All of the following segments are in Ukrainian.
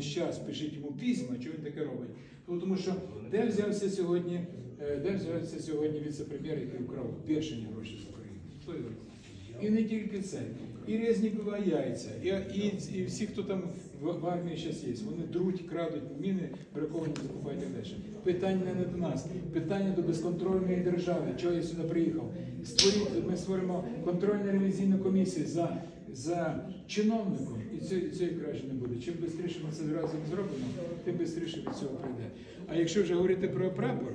весь час пишіть йому письма, що він таке робить. Ну, Тому що де взявся сьогодні, е, де взявся сьогодні віце-прем'єр, який вкрав бешені гроші з України? І не тільки це. І Резнікова яйця, і, і, і всі, хто там в, в армії зараз є, вони друуть, крадуть міни, браковані закупають далі. Питання не до нас, питання до безконтрольної держави. Чого я сюди приїхав? Створіть, ми створимо контрольну ревізійну комісію за, за чиновником, і це, це краще не буде. Чим швидше ми це разом зробимо, тим швидше від цього прийде. А якщо вже говорити про прапор,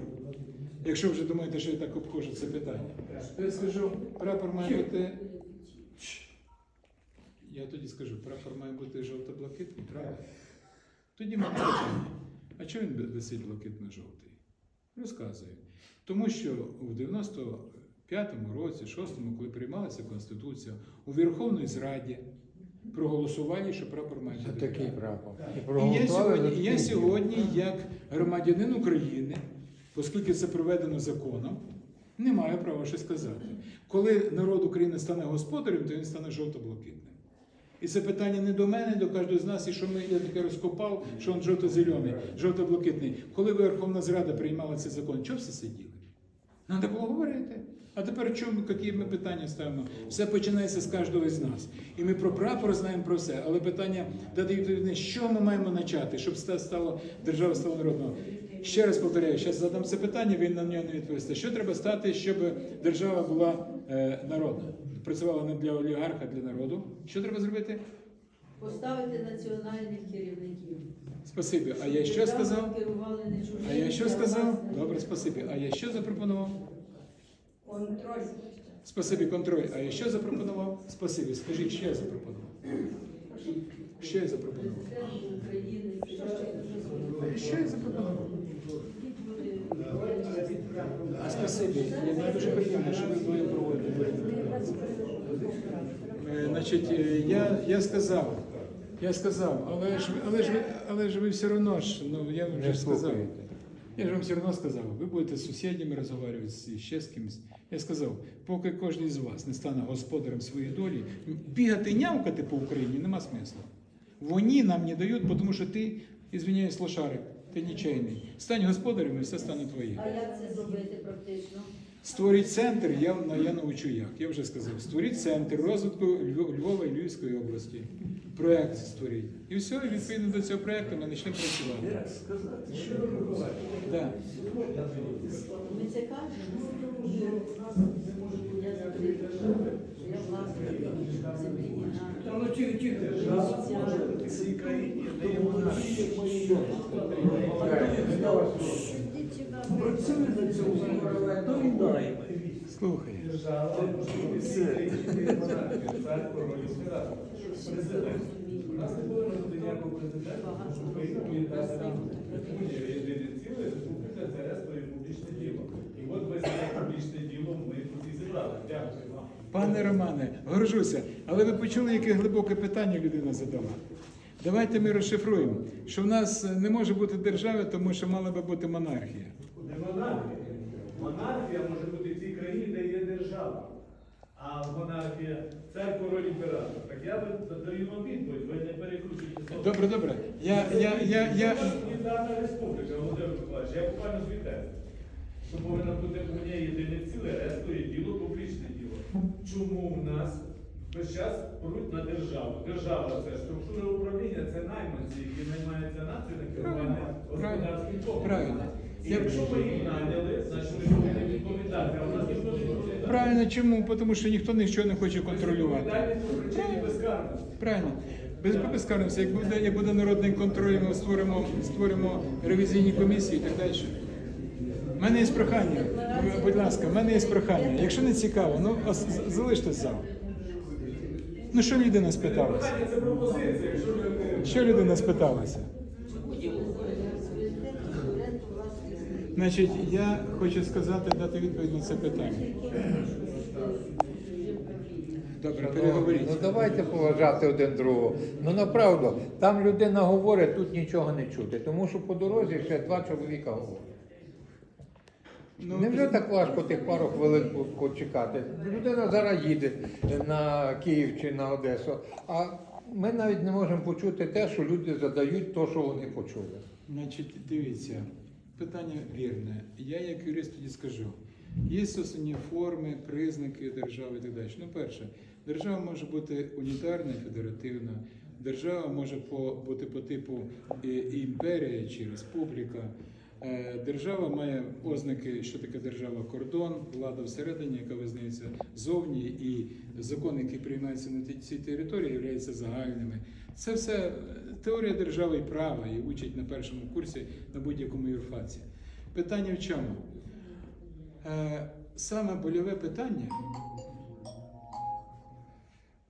якщо вже думаєте, що я так обхожу це питання, то я скажу, прапор має бути. Я тоді скажу, прапор має бути жовто-блакитний, правда? Тоді ми питання. А чому він висить блакитно-жовтий? Розказую. Тому що в 90 п'ятому році, шостому, коли приймалася Конституція, у Верховній Зраді проголосували, що прапор має бути. такий прапор. І я сьогодні, я сьогодні, як громадянин України, оскільки це проведено законом, не маю права щось сказати. Коли народ України стане господарем, то він стане жовто-блакитним. І це питання не до мене, до кожного з нас, і що ми я таке розкопав, що він жовто-зелений, жовто-блакитний. Коли Верховна Зрада приймала цей закон, чого все сиділи? Треба було говорити. А тепер чому, які ми питання ставимо? Все починається з кожного з нас. І ми про прапор знаємо про все. Але питання дати відповідь, що ми маємо почати, щоб ста- стало держава стала народною. Ще раз повторяю, зараз задам це питання, він на нього не відповісти. Що треба стати, щоб держава була е, народна? Працювала не для олігарха, а для народу. Що треба зробити? Поставити національних керівників. Спасибі. А я що сказав? А я що сказав? Добре, спасибі. А я що запропонував? Контроль. Спасибі, контроль. А я що запропонував? Спасибі. Скажіть, що я запропонував? Що я запропонував? Що я запропонував? А спасибі. Я дуже приємно, що ви двоє проводите. Значить, е, я, я сказав, я сказав, але ж, ви- але ж, ви- але ж ви все одно ж, ну я вам вже сказав. Я ж вам все одно сказав, ви будете з сусідями розмовляти, ще з кимось. Я сказав, поки кожен з вас не стане господарем своєї долі, бігати нявкати по Україні нема смисла. Вони нам не дають, тому що ти, ізвиняюсь, лошарик, ти нічейний. Стань господарем і все стане твоїм. А як це зробити практично? Створіть центр, я, я научу як. Я вже сказав. Створіть центр розвитку Львова і Львівської області. Проект створіть. І все, і відповідно до цього проекту ми почнемо працювати. Да. Ми це кажемо. Закрита. Я власник Працює на цьому, доїдаємо. Слухай. У нас не повинно ніякого президента, ви єдине ціле, решту публічне діло. І от ви це публічне діло ми тут і зібрали. Дякую. Пане Романе, горжуся, але ви почули, яке глибоке питання людина задала. Давайте ми розшифруємо, що в нас не може бути держави, тому що мала би бути монархія. Не монархія. Монархія може бути в цій країні, де є держава. А монархія цар король імператор. Так я би даю вам відповідь, ви не перекручуйте слово. Добре, добре. Я, я, я, я... Унітарна республіка, Володимир Миколаївич, я буквально звітаю. Що повинна бути одне єдине ціле, решту є діло, публічне діло. Чому в нас весь час пруть на державу? Держава це структура управління, це найманці, які наймаються націю на керування господарським. Правильно. Якщо ви їх наняли, значить ви повинні відповідати, а в нас ніхто не відповідає. Правильно, чому? Тому що ніхто нічого не хоче контролювати. Відповідальність по причині безкарності. Правильно. Без безкарності, як буде, як буде народний контроль, ми створимо, створимо ревізійні комісії і так далі. У мене є прохання, будь ласка, в мене є прохання. Якщо не цікаво, ну а з- з- залиште зал. Ну що людина спиталася? Питання це пропозиція, якщо ви не Що людина спиталася? Значить, я хочу сказати, дати відповідь на це питання. Добре, переговоріть. Ну давайте поважати один другого. Ну направду, там людина говорить, тут нічого не чути, тому що по дорозі ще два чоловіка говорять. Ну, Невже так важко тих пару хвилин почекати? Людина зараз їде на Київ чи на Одесу, а ми навіть не можемо почути те, що люди задають, то, що вони почули. Значить, дивіться, питання вірне. Я як юрист тоді скажу. Є основні форми, признаки держави і так далі. Ну, перше, держава може бути унітарна, федеративна. Держава може бути по типу е, імперія чи республіка. Е, Держава має ознаки, що таке держава, кордон, влада всередині, яка визнається зовні, і закони, які приймаються на цій території, являються загальними. Це все теорія держави і права, і учать на першому курсі на будь-якому юрфаці. Питання в чому? Е, Саме больове питання.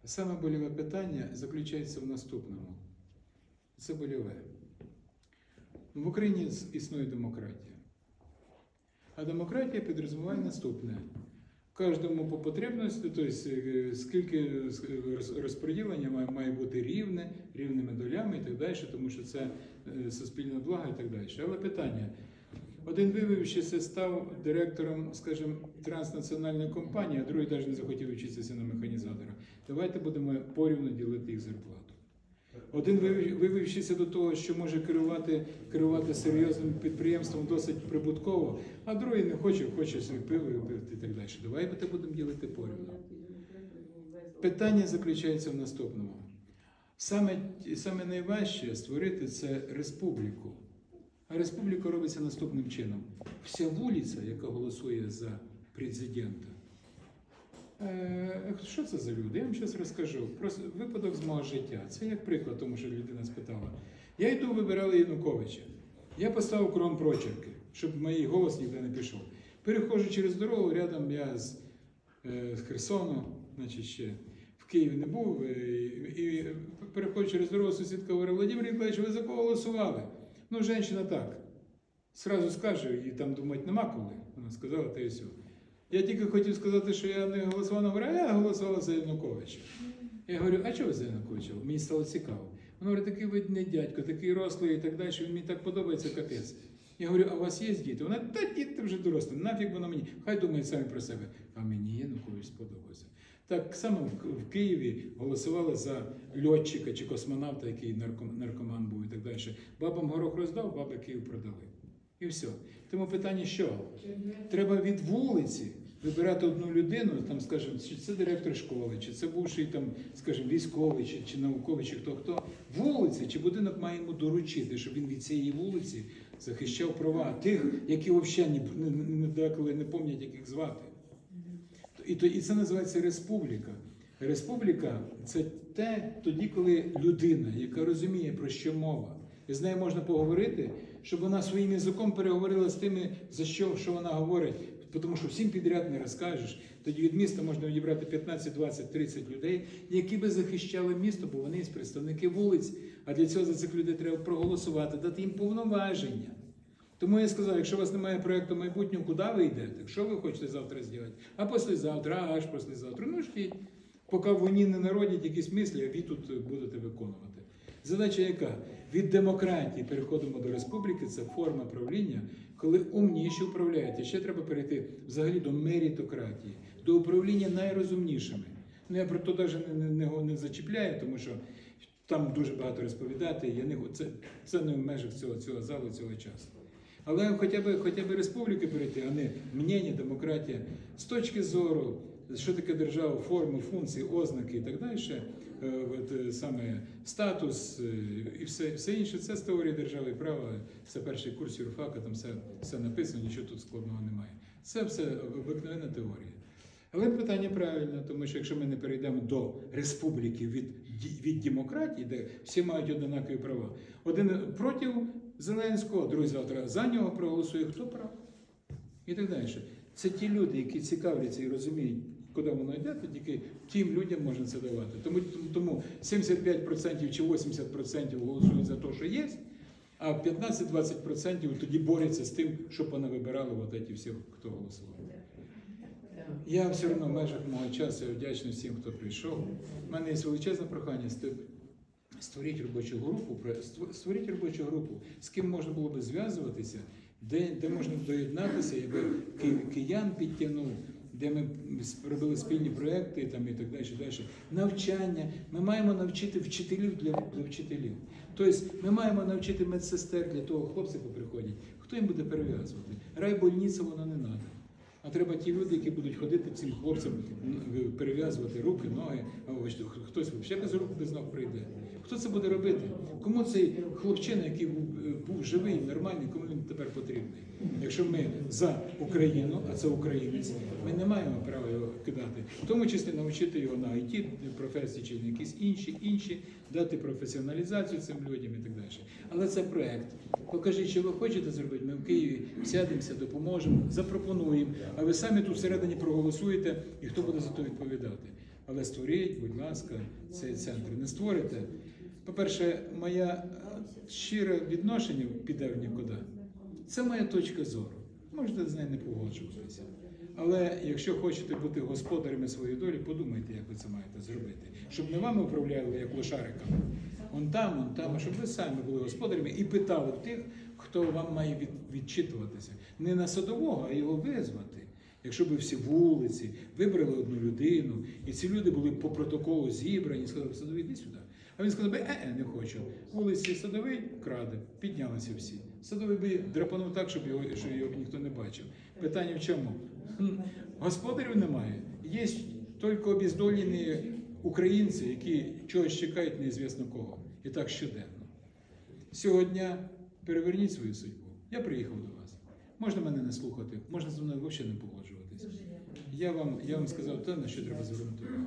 Саме больове питання заключається в наступному. Це больове. В Україні існує демократія. А демократія підрозуміває наступне. Кожному по потребності, тобто е, скільки е, роз- розподілення має, має бути рівне, рівними долями і так далі, тому що це е, суспільне благо і так далі. Але питання. Один виявившися став директором, скажімо, транснаціональної компанії, а другий навіть не захотів вчитися на механізатора. Давайте будемо порівну ділити їх зарплату. Один вивів- вивівшися до того, що може керувати, керувати серйозним підприємством досить прибутково, а другий не хоче, хоче собі пиво випити і так далі. Давайте будемо ділити порівну. Питання заключається в наступному. Саме, саме найважче створити це республіку. А республіка робиться наступним чином. Вся вулиця, яка голосує за президента. Е, що це за люди? Я вам зараз розкажу. Просто випадок з мого життя. Це як приклад, тому що людина спитала. Я йду вибирали Януковича. Я поставив крон прочерки, щоб мій голос ніде не пішов. Переходжу через дорогу, рядом я з, е, з Херсону, значить ще в Києві не був. е, І, переходжу через дорогу, сусідка говорить, Володимир Ніколаївич, ви за кого голосували? Ну, жінка так. Сразу скаже, і там думати нема коли. Вона сказала, та і все. Я тільки хотів сказати, що я не голосував, вона говорить, а я голосувала за Януковича. Я говорю, а чого за Януковича? Мені стало цікаво. Вона говорить, такий видний дядько, такий рослий і так далі, він мені так подобається, капець. Я говорю, а у вас є діти? Вона, та діти вже дорослі, нафіг воно мені. Хай думають самі про себе. А мені Янукович сподобався. Так само в- Києві голосували за льотчика чи космонавта, який нарком- наркоман був і так далі. Бабам горох роздав, баби Київ продали. І все. Тому питання що? Треба від вулиці вибирати одну людину, там, скажімо, чи це директор школи, чи це бувший там, скажімо, військовий, чи, чи науковий, чи хто хто. Вулиця чи будинок має йому доручити, щоб він від цієї вулиці захищав права тих, які взагалі не, не, не, деколи не пам'ятають, як їх звати. І, то, і це називається республіка. Республіка це те тоді, коли людина, яка розуміє, про що мова, і з нею можна поговорити, щоб вона своїм язиком переговорила з тими, за що, що вона говорить. Тому що всім підряд не розкажеш. Тоді від міста можна відібрати 15, 20, 30 людей, які би захищали місто, бо вони є представники вулиць. А для цього за цих людей треба проголосувати, дати їм повноваження. Тому я сказав, якщо у вас немає проєкту майбутнього, куди ви йдете? Що ви хочете завтра зробити? А післязавтра, а аж післязавтра. Ну ждіть, поки вони не народять якісь мислі, а ви тут будете виконувати. Задача яка? Від демократії переходимо до республіки, це форма правління, коли умніші управляють. І ще треба перейти взагалі до мерітократії, до управління найрозумнішими. Ну я про то навіть не, не, не, зачіпляю, тому що там дуже багато розповідати. Я не, це, це не в межах цього, цього залу, цього часу. Але хоча б, хоча б республіки перейти, а не мнення, демократія, з точки зору, що таке держава, форми, функції, ознаки і так далі, саме статус е, і все, все інше, це з теорії держави права, це перший курс юрфака, там все, все написано, нічого тут складного немає. Це все обикновенна теорія. Але питання правильне, тому що якщо ми не перейдемо до республіки від, від демократії, де всі мають однакові права, один проти Зеленського, другий завтра за нього проголосує, хто прав? І так далі. Це ті люди, які цікавляться і розуміють, куди воно йде, то тільки тим людям можна це давати. Тому, тому 75% чи 80% голосують за те, що є, а 15-20% тоді борються з тим, щоб вони вибирали от ці всі, хто голосував. Я все одно в межах мого часу я вдячний всім, хто прийшов. У мене є величезне прохання ст- створіть робочу групу, створіть робочу групу, з ким можна було би зв'язуватися, де, де можна доєднатися, якби киян підтягнув, де ми робили спільні проекти там, і так далі. далі. Навчання. Ми маємо навчити вчителів для, для вчителів. Тобто ми маємо навчити медсестер для того, хлопці поприходять. Хто їм буде перев'язувати? Райбольниця воно не треба. А треба ті люди, які будуть ходити цим хлопцям перев'язувати руки, ноги. А ось хтось взагалі без рук без ног прийде. Хто це буде робити? Кому цей хлопчина, який був, е, був живий, нормальний, кому він тепер потрібний? Якщо ми за Україну, а це українець, ми не маємо права його кидати, в тому числі навчити його на IT професії чи на якісь інші, інші, дати професіоналізацію цим людям і так далі. Але це проект. Покажіть, що ви хочете зробити. Ми в Києві сядемося, допоможемо, запропонуємо. А ви самі тут всередині проголосуєте, і хто буде за то відповідати. Але створіть, будь ласка, цей центр. Не створите. По-перше, моє е, щире відношення піде в нікуди. Це моя точка зору. Можете з нею не погоджуватися. Але якщо хочете бути господарями своєї долі, подумайте, як ви це маєте зробити. Щоб не вами управляли як лошариками. Он там, он там, а щоб ви самі були господарями і питали тих, хто вам має від, відчитуватися. Не на садового, а його визвати. Якщо б всі вулиці вибрали одну людину, і ці люди були по протоколу зібрані, сказали, садовий, іди сюди. А він сказав би, е, не хочу. Вулиці садовий краде, піднялися всі. Садовий би драпанув так, щоб його, щоб його ніхто не бачив. Питання в чому? Господарів немає. Є тільки обіздолені українці, які чогось чекають неізвісно кого. І так щоденно. Сьогодні переверніть свою судьбу. Я приїхав до вас. Можна мене не слухати, можна зі мною взагалі не погоджуватися. Я вам, я вам сказав те, на що треба звернути увагу.